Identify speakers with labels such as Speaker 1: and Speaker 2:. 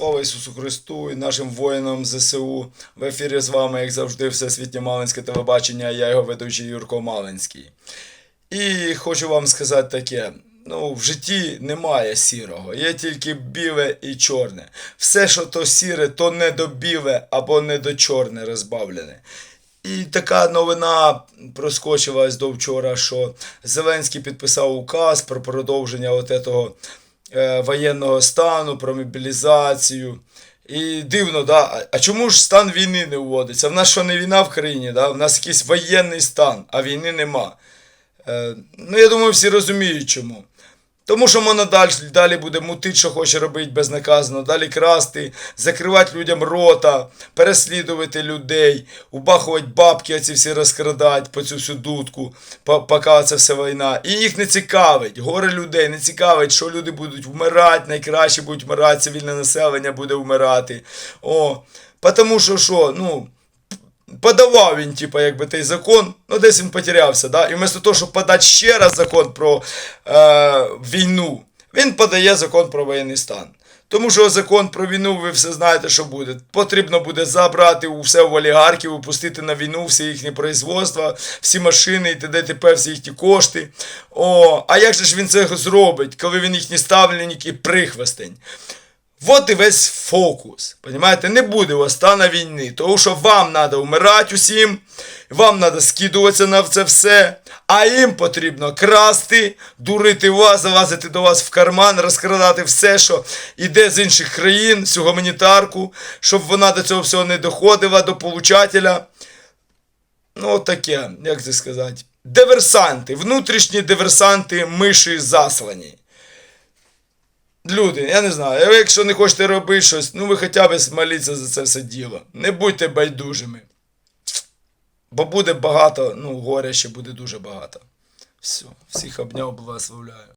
Speaker 1: Слава Ісусу Христу і нашим воїнам ЗСУ. В ефірі з вами, як завжди, Всесвітнє Малинське телебачення, я його ведучий Юрко Малинський. І хочу вам сказати таке: ну, в житті немає сірого, є тільки біле і чорне. Все, що то сіре, то не до біле або не до чорне розбавлене. І така новина проскочила ось до вчора, що Зеленський підписав указ про продовження от этого воєнного стану, про мобілізацію. І дивно, да? а- а чому ж стан війни не вводиться? В нас що не війна в країні, да? в нас якийсь воєнний стан, а війни нема. Е, ну, я думаю, всі розуміють чому. Тому що можна далі, далі буде мутити, що хоче робити безнаказано, далі красти, закривати людям рота, переслідувати людей, убахувати бабки, оці всі розкрадати по цю всю дудку, поки це все війна. І їх не цікавить, горе людей не цікавить, що люди будуть вмирати, найкраще будуть вмирати, цивільне населення буде вмирати. О, тому що що, ну подавав він, типа, якби той закон, ну десь він потерявся, да? і вместо того, щоб подати ще раз закон про е, війну, він подає закон про воєнний стан. Тому що закон про війну, ви все знаєте, що буде. Потрібно буде забрати все в олігархів, випустити на війну всі їхні производства, всі машини і т.д. т.п., всі їхні кошти. О, а як же ж він це зробить, коли він їхній ставленник і прихвостень? Вот і весь фокус. Понимаєте, не буде у вас стана війни, тому що вам треба вмирати усім, вам треба скидуватися на це все, а їм потрібно красти, дурити вас, залазити до вас в карман, розкрадати все, що йде з інших країн, всю гуманітарку, щоб вона до цього всього не доходила, до получателя. Ну, от таке, як це сказати, диверсанти, внутрішні диверсанти миші заслані. Люди, я не знаю, якщо не хочете робити щось, ну ви хоча б моліться за це все діло. Не будьте байдужими. Бо буде багато, ну, горя ще буде дуже багато. Все, всіх обняв, благословляю.